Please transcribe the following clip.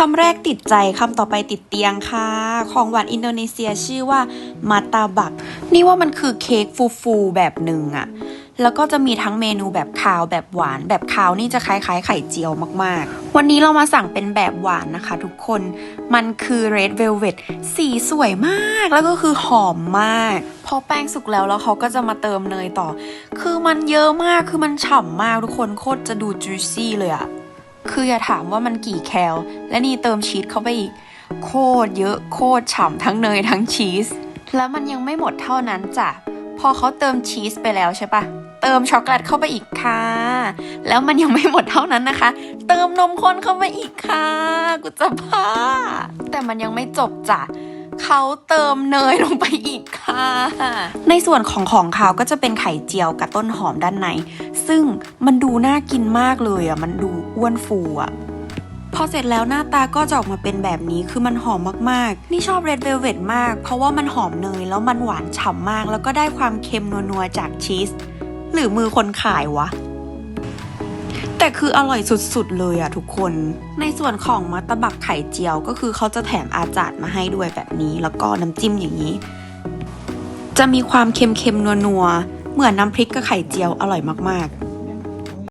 คำแรกติดใจคำต่อไปติดเตียงค่ะ ของหวานอินโดนีเซียชื่อว่ามาตาบัก นี่ว่ามันคือเค้กฟูๆแบบหนึ่งอะแล้วก็จะมีทั้งเมนูแบบคาวแบบหวาน แบบคาวนี่จะคล้ายๆ ไข่เจียวมากๆ วันนี้เรามาสั่งเป็นแบบหวานนะคะทุกคน มันคือ red velvet สีสวยมากแล้วก็คือหอมมาก พอแป้งสุกแล้วแล้วเขาก็จะมาเติมเนยต่อ คือมันเยอะมากคือมันฉ่ำมากทุกคนโคตรจะดู juicy เลยอะ คืออย่าถามว่ามันกี่แคล และนี่เติมชีสเข้าไปอีก โคตรเยอะโคตรฉ่ำทั้งเนยทั้งชีส แล้วมันยังไม่หมดเท่านั้นจ้ะ พอเขาเติมชีสไปแล้วใช่ปะเติมช็อกโกแลตเข้าไปอีกค่ะ แล้วมันยังไม่หมดเท่านั้นนะคะ เติมนมข้นเข้าไปอีกค่ะ กูจะบ้าแต่มันยังไม่จบจ้ะเขาเติมเนยลงไปอีกค่ะ ในส่วนของของขาวก็จะเป็นไข่เจียวกับต้นหอมด้านใน ซึ่งมันดูน่ากินมากเลยอะ มันดูอ้วนฟูอะ พอเสร็จแล้วหน้าตาก็จะออกมาเป็นแบบนี้คือมันหอมมากๆ นี่ชอบ Red Velvet มาก เพราะว่ามันหอมเนยแล้วมันหวานฉ่ำมาก แล้วก็ได้ความเค็มนัวๆจากชีส หรือมือคนขายวะแต่คืออร่อยสุดๆ เลยอะทุกคน ในส่วนของมัตตบักไข่เจียวก็คือเขาจะแถมอาจาดมาให้ด้วยแบบนี้ แล้วก็น้ำจิ้มอย่างนี้ จะมีความเค็มๆ นัวๆ เหมือนน้ำพริกกับไข่เจียวอร่อยมากๆ